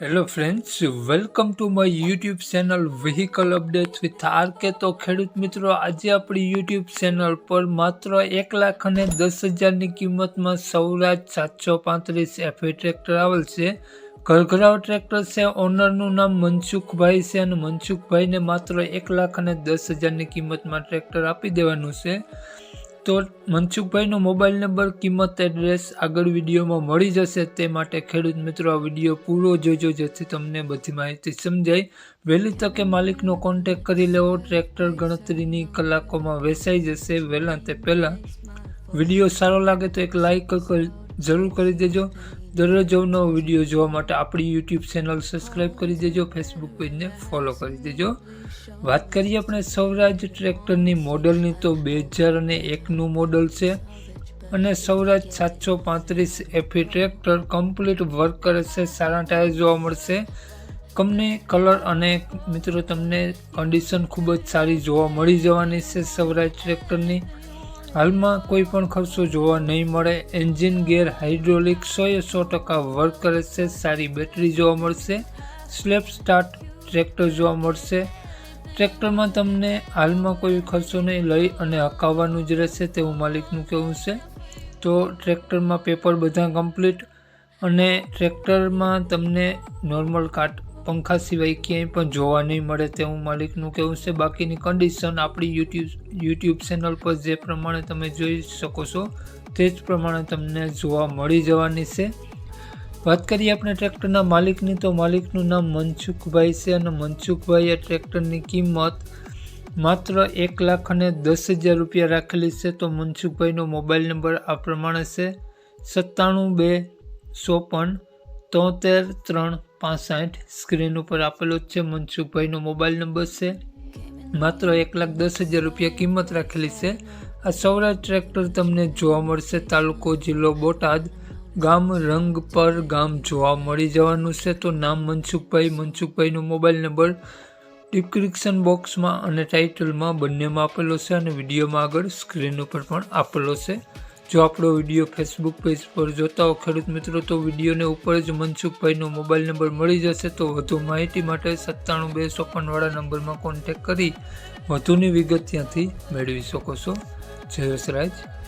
Hello friends welcome to my YouTube channel vehicle update with R K તો ખેડૂત મિત્રો, આજે આપણી યુટ્યુબ ચેનલ પર માત્ર એક લાખ અને દસ હજારની કિંમતમાં સૌરાજ સાતસો પાંત્રીસ એફએ ટ્રેક્ટર આવેલ છે. ઘરઘરાવ ટ્રેક્ટર છે ઓનરનું નામ મનસુખભાઈ છે અને મનસુખભાઈને માત્ર એક લાખ અને દસ હજારની કિંમતમાં ટ્રેક્ટર આપી દેવાનું છે. તો મનસુખભાઈનો મોબાઈલ નંબર, કિંમત, એડ્રેસ આગળ વિડીયોમાં મળી જશે. તે માટે ખેડૂત મિત્રો, આ વીડિયો પૂરો જોજો, જેથી તમને બધી માહિતી સમજાય. વહેલી તકે માલિકનો કોન્ટેક કરી લેવો. ટ્રેક્ટર ગણતરીની કલાકોમાં વેચાઈ જશે વહેલા તે પહેલાં. વીડિયો સારો લાગે તો એક લાઈક જરૂર કરી દેજો. દરરોજ નવો વીડિયો જોવા માટે આપણી યુટ્યુબ ચેનલ સબસ્ક્રાઈબ કરી દેજો ફેસબુક પેજને ફોલો કરી દેજો. વાત કરીએ આપણે સૌરાજ ટ્રેક્ટરની મોડલની તો બે હજાર અને એકનું મોડલ છે અને સૌરાજ સાતસો પાંત્રીસ એફી ટ્રેક્ટર કમ્પ્લીટ વર્ક કરે છે, સારા ટાયર જોવા મળશે. કંપની કલર અને મિત્રો તમને કન્ડિશન ખૂબ જ સારી જોવા મળી જવાની છે સૌરાજ ટ્રેક્ટરની. હાલમાં કોઈ પણ ખર્ચો જોવા નહીં મળે. એન્જિન ગેર હાઇડ્રોલિક સોએ સો ટકા વર્ક કરે છે. સારી બેટરી જોવા મળશે. સ્લેપ સ્ટાર્ટ ટ્રેક્ટર જોવા મળશે. ટ્રેક્ટરમાં તમને હાલમાં કોઈ ખર્ચો નહીં લઈ અને હકાવવાનું જ રહેશે તેવું માલિકનું કહેવું છે. તો ટ્રેક્ટરમાં પેપર બધા કમ્પ્લીટ અને ટ્રેક્ટરમાં તમને નોર્મલ કાટ પંખા સિવાય ક્યાંય પણ જોવા નહીં મળે તેવું માલિકનું કહેવું છે. બાકીની કન્ડિશન આપણી યુટ્યુબ યુટ્યુબ ચેનલ પર જે પ્રમાણે તમે જોઈ શકો છો, તે જ પ્રમાણે તમને જોવા મળી જવાની છે. વાત કરીએ આપણે ટ્રેક્ટરના માલિકની, તો માલિકનું નામ મનસુખભાઈ છે અને મનસુખભાઈ એ ટ્રેક્ટરની કિંમત માત્ર એક લાખ અને દસ હજાર રૂપિયા રાખેલી છે, તો મનસુખભાઈનો મોબાઈલ નંબર આ પ્રમાણે છે. સત્તાણું બે ચોપન તોતેર ત્રણ પાસઠ સ્ક્રીન ઉપર આપેલો જ છે મનસુખભાઈનો મોબાઈલ નંબર છે. માત્ર એક લાખ દસ હજાર રૂપિયા કિંમત રાખેલી છે. આ સૌરાષ્ટ્ર ટ્રેક્ટર તમને જોવા મળશે. તાલુકો જિલ્લો બોટાદ, ગામ રંગ પર ગામ જોવા મળી જવાનું છે. તો નામ મનસુખભાઈ, મનસુખભાઈનો મોબાઈલ નંબર ડિસ્ક્રિપ્શન બોક્સમાં અને ટાઇટલમાં બંનેમાં આપેલો છે અને વિડીયોમાં આગળ સ્ક્રીન ઉપર પણ આપેલો છે. જો આપણો વીડિયો ફેસબુક પેજ પર જોતા હો ખેડૂત મિત્રો, તો વિડીયોને ઉપર જ મનસુખભાઈનો મોબાઈલ નંબર મળી જશે. તો વધુ માહિતી માટે સત્તાણું બે ચોપનવાળા નંબરમાં કોન્ટેક કરી વધુની વિગત ત્યાંથી મેળવી શકો છો. જય